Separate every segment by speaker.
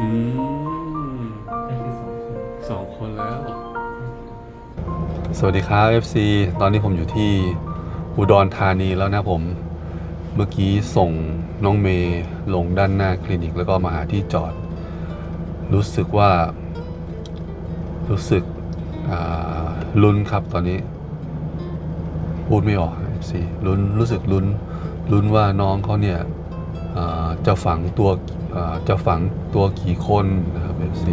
Speaker 1: อืม
Speaker 2: นี่คือสองคน
Speaker 1: สองคนแล้ว สวัสดีครับ FC ตอนนี้ผมอยู่ที่อุดรธานีแล้วนะผม เมื่อกี้ส่งน้องเมย์ลงด้านหน้าคลินิกแล้วก็มาหาที่จอด รู้สึกว่า รู้สึกลุ้นครับตอนนี้ พูดไม่ออก FC ลุ้นรู้สึกลุ้นลุ้นว่าน้องเขาเนี่ย จะฝังตัวจะฝังตัวกี่คนนะครับ FC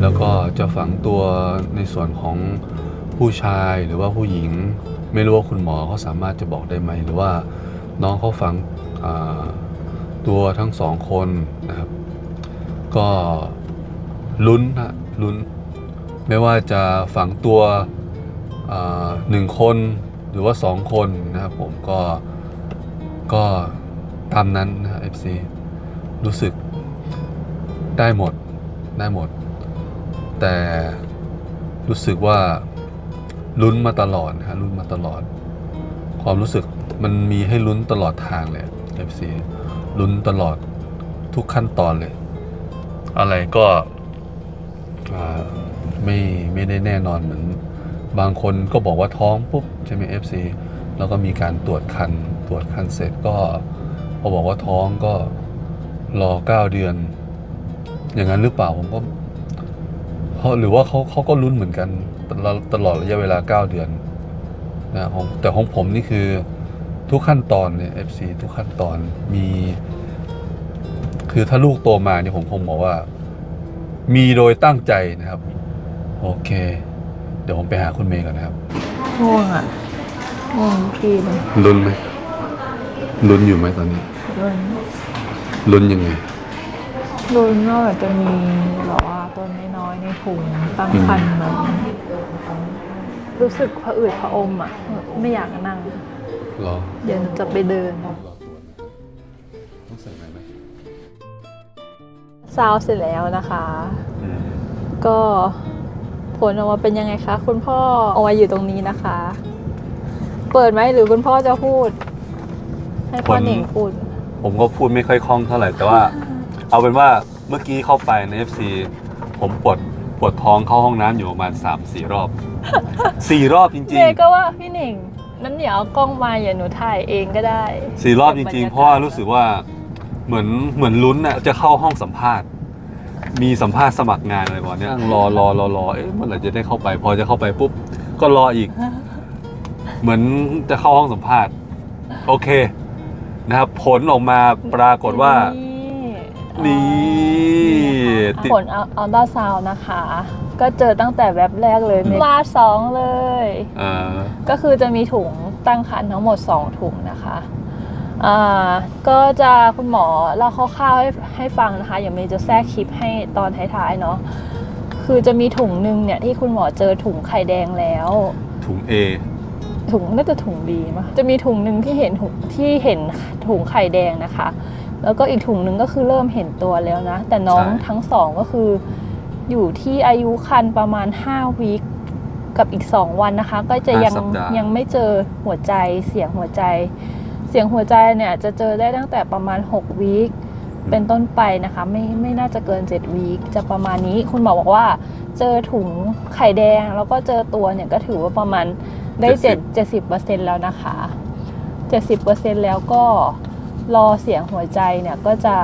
Speaker 1: แล้วก็จะฝังตัวในส่วนของผู้ชายหรือว่าผู้หญิง ไม่รู้ว่าคุณหมอเขาสามารถจะบอกได้ไหม หรือว่าน้องเขาฝังตัวทั้งสองคนนะครับ ก็ลุ้นนะลุ้น ไม่ว่าจะฝังตัวหนึ่งคนหรือว่าสองคนนะครับผมก็ก็ตามนั้นนะ FC รู้สึกได้หมดได้หมด แต่รู้สึกว่าลุ้นมาตลอดนะฮะลุ้นมาตลอด ความรู้สึกมันมีให้ลุ้นตลอดทางเลย FC ลุ้นตลอดทุกขั้นตอนเลย อะไรก็ไม่ไม่ได้แน่นอนเหมือน บางคนก็บอกว่าท้องปุ๊บใช่ไหม FC แล้วก็มีการตรวจคันตรวจคันเสร็จก็ พอบอกว่าท้องก็รอเก้าเดือน อย่างนั้นหรือเปล่าผมก็เขาหรือว่าเขาเขาก็ลุ้นเหมือนกันตลอดตลอดระยะเวลาเก้าเดือนนะของแต่ของผมนี่คือทุกขั้นตอนเนี่ย FC ทุกขั้นตอนมี คือถ้าลูกโตมาเนี่ยผมคงบอกว่า มีโดยตั้งใจนะครับ โอเค เดี๋ยวผมไปหาคุณเมย์ก่อนนะครับ
Speaker 3: ง่วงอะง่วงทีเลย
Speaker 1: ลุ้นไหม ลุ้นอยู่ไหมตอนนี้
Speaker 3: รุน
Speaker 1: ลุ้นยังไง
Speaker 3: รุนว่าแบบจะมีแบบว่าต้นน้อยๆในถุงตั้งคันแบบรู้สึกผะอืดผะอมอะ ไม่อยากนั่ง
Speaker 1: รอ
Speaker 3: เดี๋ยวจะไปเดิน
Speaker 1: รอตรวจต้องใส่ไหมไหม
Speaker 3: ซาวเสร็จแล้วนะคะ
Speaker 1: อืม
Speaker 3: ก็ผลออกมาเป็นยังไงคะ คุณพ่อเอาไว้อยู่ตรงนี้นะคะ เปิดไหมหรือคุณพ่อจะพูด ให้พ่อหนิงพูด
Speaker 1: ผมก็พูดไม่ค่อยคล่องเท่าไหร่แต่ว่า เอาเป็นว่าเมื่อกี้เข้าไปใน FC ผมปวดปวดท้องเข้าห้องน้ำอยู่ประมาณ3 4 รอบ 4 รอบจริ
Speaker 3: เม
Speaker 1: ง
Speaker 3: ย์ก็ว่าพี่หนิงนั้นเดี๋ยวเอากล้องมาอย่าหนูถ่ายเองก็ได้
Speaker 1: ๆ4รอบจริงๆเพราะว่ารู้สึกว่าเหมือนเหมือนลุ้นน่ะจะเข้าห้องสัมภาษณ์ มีสัมภาษณ์สมัครงานอะไรประมาณเนี้ยนั่งรอรอรอรอเอ๊ะเมื่อไหร่จะได้เข้าไป พอจะเข้าไปปุ๊บก็รออีก เหมือนจะเข้าห้องสัมภาษณ์ โอเค นะครับผลออกมาปรากฏว่า นี่ติด
Speaker 3: ผลอัลตราซาวน์นะคะ ก็เจอตั้งแต่แว็บแรกเลยมาสองเลย
Speaker 1: อ่า
Speaker 3: ก็คือจะมีถุงตั้งครรภ์ทั้งหมด 2 ถุงนะคะอ่าก็จะคุณหมอเล่าคร่าวๆให้ให้ฟังนะคะอย่างเมย์จะแทรกคลิปให้ตอนท้ายๆเนาะคือจะมีถุงหนึ่งเนี่ยที่คุณหมอเจอถุงไข่แดงแล้ว
Speaker 1: ถุง A
Speaker 3: ถุงน่าจะถุงบีมั้งจะมีถุงหนึ่งที่เห็นถุงที่เห็นถุงไข่แดงนะคะ แล้วก็อีกถุงหนึ่งก็คือเริ่มเห็นตัวแล้วนะ แต่น้อง
Speaker 1: ใช่
Speaker 3: ทั้งสองก็คือ อยู่ที่อายุคันประมาณ5วีคกับอีก 2 วันนะคะ ก็จะยัง
Speaker 1: ห้าสัปดาห์
Speaker 3: ยังไม่เจอหัวใจเสียงหัวใจ เสียงหัวใจเนี่ยจะเจอได้ตั้งแต่ประมาณ6วีคเป็นต้นไปนะคะ ไม่ไม่น่าจะเกิน7วีคจะประมาณนี้คุณหมอบอกว่า เจอถุงไข่แดงแล้วก็เจอตัวเนี่ยก็ถือว่าประมาณ ได้เจ็ดเจ็ดสิบเปอร์เซ็นแล้วนะคะเจ็ดสิบเปอร์เซ็นแล้วก็รอเสียงหัวใจเนี่ยก็จะ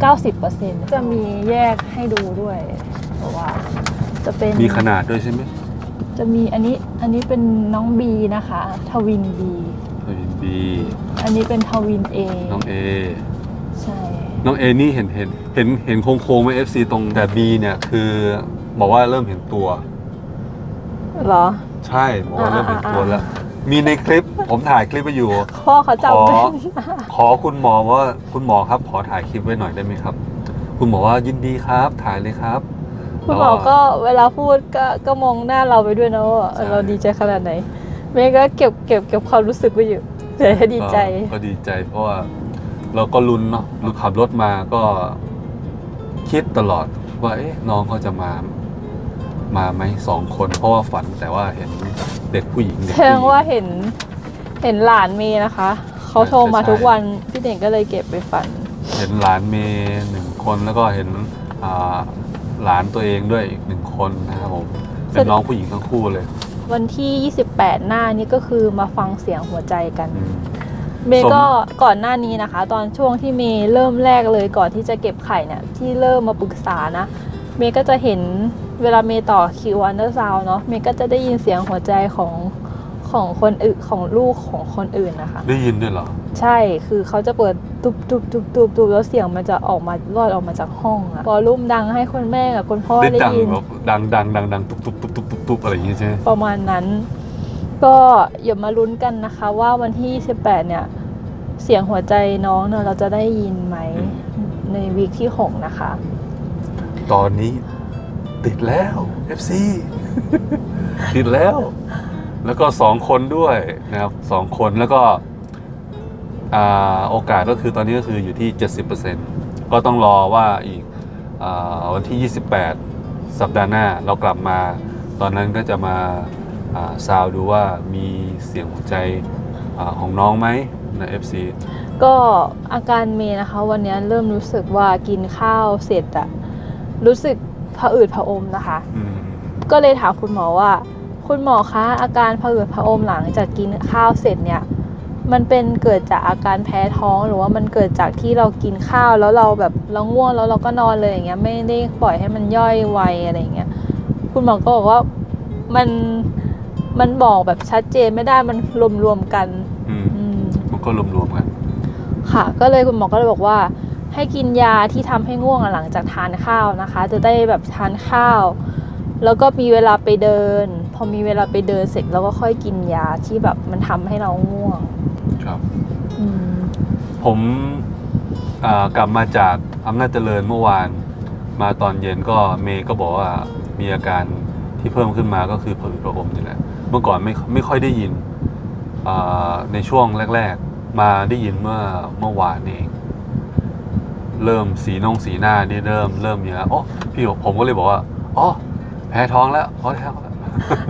Speaker 3: เก้าสิบเปอร์เซ็นจะมีแยกให้ดูด้วยเพราะว่า จะเป็น
Speaker 1: มีขนาดด้วยใช่ไหม
Speaker 3: จะมีอันนี้อันนี้เป็นน้องบีนะคะ ทวินบี
Speaker 1: ทวิน B
Speaker 3: อันนี้เป็นทวินเอ
Speaker 1: น้อง A
Speaker 3: ใช่
Speaker 1: น้อง A นี่เห็นเห็นเห็นเห็นโค้งๆไหม FC ตรงแต่ B เนี่ยคือบอกว่าเริ่มเห็นตัว
Speaker 3: เหรอ
Speaker 1: ใช่บอกว่าเริ่มเห็นตัว
Speaker 3: อ่าๆๆ
Speaker 1: แล้ว มีในคลิปผมถ่ายคลิปไว้อยู่
Speaker 3: พ่อเขา
Speaker 1: ข
Speaker 3: จำ
Speaker 1: อ
Speaker 3: เป็น
Speaker 1: ขอคุณหมอว่าคุณหมอครับ ขอถ่ายคลิปไว้หน่อยได้ไหมครับ คุณหมอว่ายินดีครับ ถ่ายเลยครับ
Speaker 3: คุณหมอก็เวลาพูดก็ก็มองหน้าเราไปด้วยนะว่าเออ
Speaker 1: ใช่
Speaker 3: เราดีใจขนาดไหนเมย์ก็เก็บเก็บเก็บความรู้สึกไว้อยู่แต่ดีใจ
Speaker 1: ก็ก็ดีใจ เพราะว่าเราก็ลุ้นเนาะเราขับรถมาก็คิดตลอดว่าเอ๊ะน้องเขาจะมา มาไหมสองคน เพราะว่าฝันแต่ว่าเห็นเด็กผู้หญิงเด็ก
Speaker 3: แสด
Speaker 1: ผู้
Speaker 3: ง
Speaker 1: หญิง
Speaker 3: ว่าเห็นเห็นหลานเมย์นะคะ เขาโทรมาทุกวันพี่เด่งก็เลยเก็บไปฝัน
Speaker 1: เห็นหลานเมย์หนึ่งคนแล้วก็เห็นอ่าหลานตัวเองด้วยอีกหนึ่งคนนะครับผมเป็นน้องผู้หญิงทั้งคู่เลย
Speaker 3: วันที่ 28 หน้านี้ก็คือมาฟังเสียงหัวใจกัน
Speaker 1: อืม
Speaker 3: เมย์ก็ก่อนหน้านี้นะคะ ตอนช่วงที่เมย์เริ่มแรกเลยก่อนที่จะเก็บไข่เนี่ยที่เริ่มมาปรึกษานะ เมย์ก็จะเห็นเวลาเมย์ต่อคิวอันเดอร์ซาวเนาะเมย์ก็จะได้ยินเสียงหัวใจของของคนอื่นของลูกของคนอื่นนะคะ
Speaker 1: ได้ยินด้วยเหรอ
Speaker 3: ใช่คือเขาจะเปิดตุบตุบตุบตุบตุบแล้วเสียงมันจะออกมาลอดออกมาจากห้องอะพอรุ่มดังให้คุณแม่กับคุณพ่อ
Speaker 1: ได้
Speaker 3: ได้
Speaker 1: ดัง
Speaker 3: ยิน
Speaker 1: แบบดังดังดังดังตุบตุบตุบตุบตุบตุบอะไรอย่างงี้ใช่ไหม
Speaker 3: ประมาณนั้น ก็อย่ามาลุ้นกันนะคะ ว่าวันที่28เนี่ย เสียงหัวใจน้องเนี่ยเราจะได้ยินไหมในวีคที่ 6 นะคะ
Speaker 1: ตอนนี้ติดแล้ว FC ติดแล้ว แล้วก็สองคนด้วยนะครับสองคนแล้วก็โอกาสก็คือตอนนี้ก็คืออยู่ที่ 70%ก็ต้องรอว่าอีกอวันที่ 28 สัปดาห์หน้าเรากลับมา ตอนนั้นก็จะมาซาวดูว่ามีเสียงหัวใจอของน้องไหมใน FC
Speaker 3: ก็อาการเมย์นะคะ วันนี้เริ่มรู้สึกว่ากินข้าวเสร็จอะ รู้สึกผะอืดผะอมนะคะ
Speaker 1: อืม
Speaker 3: ก็เลยถามคุณหมอว่า คุณหมอคะอาการผะอืดผะอมหลังจากกินข้าวเสร็จเนี่ยมันเป็นเกิดจากอาการแพ้ท้องหรือว่ามันเกิดจากที่เรากินข้าวแล้วเราแบบเราง่วงแล้วเราก็นอนเลยอย่างเงี้ยไม่ได้ปล่อยให้มันย่อยไวอะไรอย่างเงี้ยคุณหมอก็บอกว่ามันมันบอกแบบชัดเจนไม่ได้มันรวมๆกัน
Speaker 1: อืม
Speaker 3: อืม
Speaker 1: มันก็รวมๆกัน
Speaker 3: ค่ะ ก็เลยคุณหมอก็เลยบอกว่า ให้กินยาที่ทำให้ง่วงอะหลังจากทานข้าวนะคะ จะได้แบบทานข้าว แล้วก็มีเวลาไปเดิน พอมีเวลาไปเดินเสร็จแล้วก็ค่อยกินยาที่แบบมันทำให้เราง่วง
Speaker 1: ครับ
Speaker 3: อืม
Speaker 1: ผมอ่ากลับมาจากอำนาจเจริญเมื่อวาน มาตอนเย็นก็เมย์ก็บอกว่ามีอาการที่เพิ่มขึ้นมาก็คือผะอืดผะอมนี่แหละเมื่อก่อนไม่ไม่ค่อยได้ยินอ่าในช่วงแรก ๆ มาได้ยินเมื่อเมื่อวานนี่เอง เริ่มสีนงสีหน้านี่เริ่มเริ่มเยอะโอ้พี่ผมก็เลยบอกว่าอ๋อแพ้ท้องแล้วพอแล้ว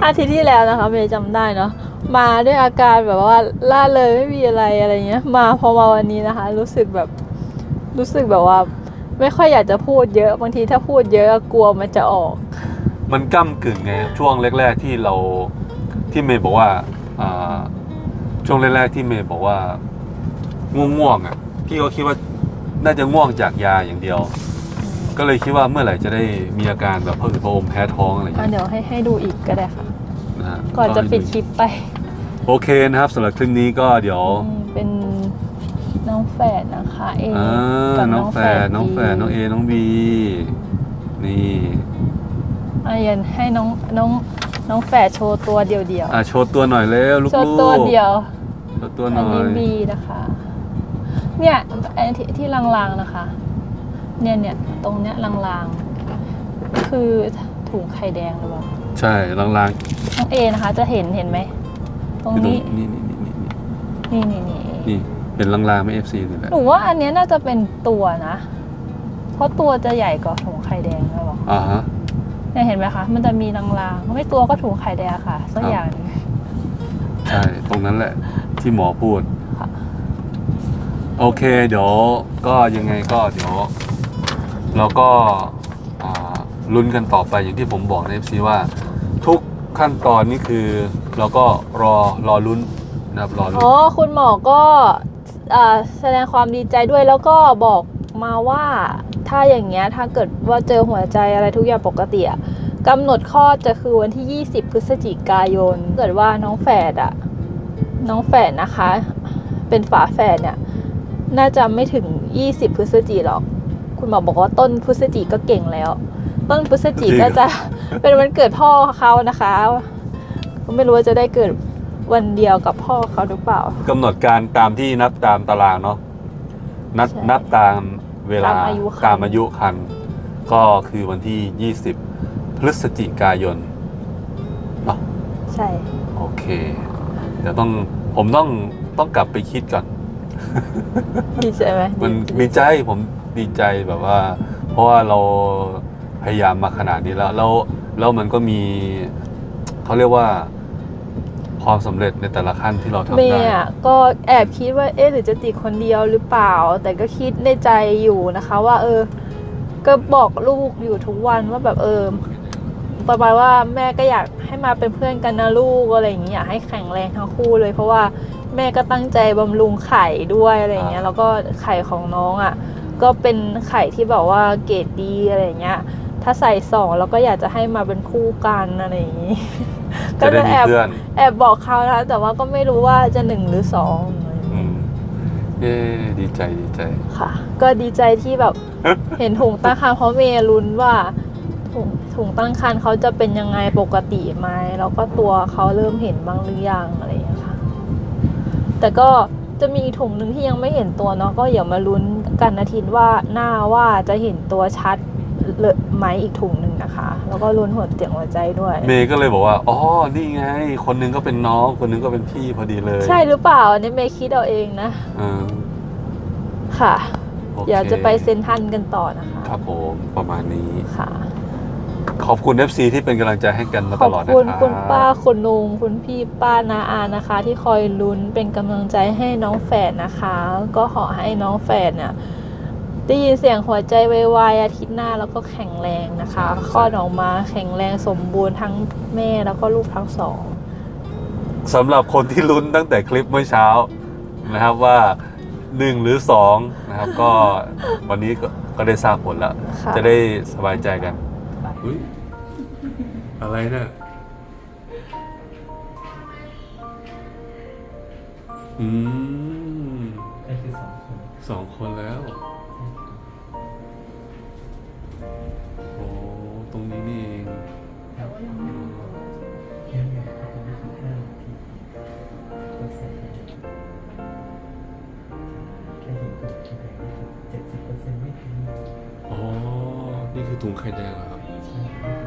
Speaker 3: อาทิตย์ที่แล้วนะคะเมย์จำได้เนาะมาด้วยอาการแบบว่าล่าเลยไม่มีอะไรอะไรเงี้ย มาพอมาวันนี้นะคะ รู้สึกแบบรู้สึกแบบว่า ไม่ค่อยอยากจะพูดเยอะบางทีถ้าพูดเยอะกลัวมันจะออก
Speaker 1: มันก้ากึ่งไงช่วงแรก ๆที่เราที่เมย์บอกว่าอ่าช่วงแรกๆที่เมย์บอกว่าง่วงๆอะพี่ก็คิดว่า น่าจะง่วงจากยาอย่างเดียว ก็เลยคิดว่าเมื่อไหร่จะได้มีอาการแบบพะอืดพะอมแพ้ท้องอะไรอย่าง
Speaker 3: อะ
Speaker 1: เงี้ย
Speaker 3: เดี๋ยวให้ให้ดูอีกก็ได้ค่ะ
Speaker 1: นะฮะ
Speaker 3: ก่อนจะปิดคลิปไป
Speaker 1: โอเคนะครับสำหรับคลิปนี้ก็เดี๋ยว
Speaker 3: อืมเป็นน้องแฝดนะคะเอ
Speaker 1: อ่า
Speaker 3: กับ
Speaker 1: น้องแฝดน้องแฝดน้องเอน้องบีนี่
Speaker 3: อายันให้น้องน้องน้องแฝดโชว์ตัวเดียวเดียว
Speaker 1: อะโชว์ตัวหน่อยเร็วลูก
Speaker 3: โช
Speaker 1: ๆ
Speaker 3: ว์ตัวเดียว
Speaker 1: โชว์ตัวห
Speaker 3: อั
Speaker 1: น่
Speaker 3: น
Speaker 1: อ
Speaker 3: นี้
Speaker 1: ย
Speaker 3: บีนะคะ เนี่ยไอ้ที่ที่ลางๆนะคะ เนี่ยเนี่ยตรงเนี้ยลางๆ คือถุงไข่แดงหรือเปล่า
Speaker 1: ใช่ลาง
Speaker 3: น้องเอนะคะ จะเห็นเห็นไหมต
Speaker 1: ๆ
Speaker 3: รง
Speaker 1: อยู่ตรง
Speaker 3: นี้
Speaker 1: นี่นี่นี่นี่
Speaker 3: นี่นี่นี่
Speaker 1: นี่เห็นลางๆไหม่เอฟซีนี่แหละ
Speaker 3: หนูว่าอันเนี้ยน่าจะเป็นตัวนะ เพราะตัวจะใหญ่กว่าถุงไข่แดงหรือเปล่า
Speaker 1: อ่าฮะ
Speaker 3: เนี่ยเห็นไหมคะ มันจะมีลางๆ ไม่ตัวก็ถุงไข่แดงค่ะสัก
Speaker 1: ครับ
Speaker 3: อย่างหนึง
Speaker 1: ใช่ ตรงนั้นแหละที่หมอพูด
Speaker 3: ค่ะ
Speaker 1: โอเค เดี๋ยวก็ยังไงก็เดี๋ยวเราก็ลุ้นกันต่อไปอย่างที่ผมบอกในเอฟซีว่า ทุกขั้นตอนนี่คือเราก็รอรอลุ้นนะครับรอลุ้น
Speaker 3: อ๋อคุณหมอก็แสดงความดีใจด้วยแล้วก็บอกมาว่าถ้าอย่างเงี้ยถ้าเกิดว่าเจอหัวใจอะไรทุกอย่างปกติอะกำหนดคลอดจะคือวันที่ 20 พฤศจิกายน เกิดว่าน้องแฝดอะน้องแฝดนะคะ เป็นฝาแฝดเนี่ย น่าจะไม่ถึง 20 พฤศจิหรอก คุณหมอบอกว่าต้นพฤศจิก็เก่งแล้ว ต้นพฤศจิก็จะเป็นวันเกิดพ่อเขานะคะก็ไม่รู้ว่าจะได้เกิดวันเดียวกับพ่อเขาหรือเปล่า
Speaker 1: กำหนดการตามที่นับตามตารางเนาะนับ
Speaker 3: ใช่
Speaker 1: นับตามเวลา
Speaker 3: ตามอายุคัน
Speaker 1: ตามอายุคันก็คือวันที่ 20 พฤศจิกายนเนาะ
Speaker 3: ใช่
Speaker 1: โอเค เดี๋ยวต้องผมต้องต้องกลับไปคิดก่อน
Speaker 3: ดีใจไหม
Speaker 1: มัน
Speaker 3: ดี
Speaker 1: ดีใจผมดีใจแบบว่า เพราะว่าเราพยายามมาขนาดนี้แล้ว แล้วแล้วมันก็มีเขาเรียกว่าพความสำเร็จในแต่ละขั้นที่เราทำ
Speaker 3: เม
Speaker 1: ได้
Speaker 3: ย์อะก็แอบคิดว่าเอ๊ะหรือจะติดคนเดียวหรือเปล่า แต่ก็คิดในใจอยู่นะคะ ว่า เออ ก็บอกลูกอยู่ทุกวันว่าแบบเออประมาณว่าแม่ก็อยากให้มาเป็นเพื่อนกันนะลูกอะไรอย่างเงี้ยอยากให้แข็งแรงทั้งคู่เลย เพราะว่า แม่ก็ตั้งใจบำรุงไข่ด้วยอะไรอย่างเงี้ย
Speaker 1: อ่า
Speaker 3: แล้วก็ไข่ของน้องอะ ก็เป็นไข่ที่แบบว่าเกรดดีอะไรอย่างเงี้ย ถ้าใส่สองแล้วก็อยากจะให้มาเป็นคู่กันอะไรอย่างงี้
Speaker 1: จะได้มี
Speaker 3: แอบ
Speaker 1: เพื่อน
Speaker 3: แอบบอกเขานะคะแต่ว่าก็ไม่รู้ว่าจะหนึ่งหรือสอง
Speaker 1: อืมเย้ดีใจดีใจ
Speaker 3: ค่ะ ก็ดีใจที่แบบเห็นถุงตั้งครรภ์เพราะเมย์ลุ้นว่าถุงถุงตั้งครรภ์เขาจะเป็นยังไงปกติไหมแล้วก็ตัวเขาเริ่มเห็นบ้างหรือยังอะไรอย่างเงี้ยค่ะ แต่ก็จะมีอีกถุงหนึ่งที่ยังไม่เห็นตัวเนาะก็อย่ามาลุ้นกันนาทินว่าหน้าว่าจะเห็นตัวชัดเลยไหมอีกถุงหนึ่งนะคะ แล้วก็ลุ้นหัวเสียงหัวใจด้วย
Speaker 1: เมย์ก็เลยบอกว่าอ๋อนี่ไง คนหนึงก็เป็นน้องคนหนึงก็เป็นพี่พอดีเลย
Speaker 3: ใช่หรือเปล่าอันนี้เมย์คิดเอาเองนะ
Speaker 1: เออ
Speaker 3: ค่ะ
Speaker 1: โอค
Speaker 3: เดี๋ยวจะไปเซ็นทรันกันต่อนะคะ
Speaker 1: ครับผมประมาณนี้
Speaker 3: ค่ะ
Speaker 1: ขอบคุณ FC ที่เป็นกำลังใจให้กันมา
Speaker 3: ข
Speaker 1: ต
Speaker 3: อบ
Speaker 1: ลอดนะ
Speaker 3: คุณ
Speaker 1: ครับ
Speaker 3: คุณป้าคุณลุงคุณพี่ป้านาอานะคะ ที่คอยลุ้นเป็นกำลังใจให้น้องแฝดนะคะ ก็ขอให้น้องแฝดเนี่ยได้ยินเสียงหัวใจไวๆอาทิตย์หน้าแล้วก็แข็งแรงนะคะคลอดออกมาแข็งแรงสมบูรณ์ทั้งแม่แล้วก็ลูกทั้งสอง
Speaker 1: สำหรับคนที่ลุ้นตั้งแต่คลิปเมื่อเช้านะครับว่าหนึ่งหรือสองนะครับ ก็วันนี้ก็ก็ได้ทราบผลแล้ว
Speaker 3: ค่ะ
Speaker 1: จะได้สบายใจกัน อุ้ยอะไรเนี่ยอืม
Speaker 2: ก็คือสองคน
Speaker 1: สองคนแล้ว โอ้ตรงนี้นี่เอง
Speaker 2: แค่เนี่ยเขาทำให้ถึงห้านาทีก็เสร็จแล้วแค่เห็นตัวแค่ไหนก็คือเจ็ดสิบเปอร์เซ็นต์ไม่ถึง
Speaker 1: อ๋อ นี่คือถุงไข่แดงเหรอ
Speaker 2: Amen.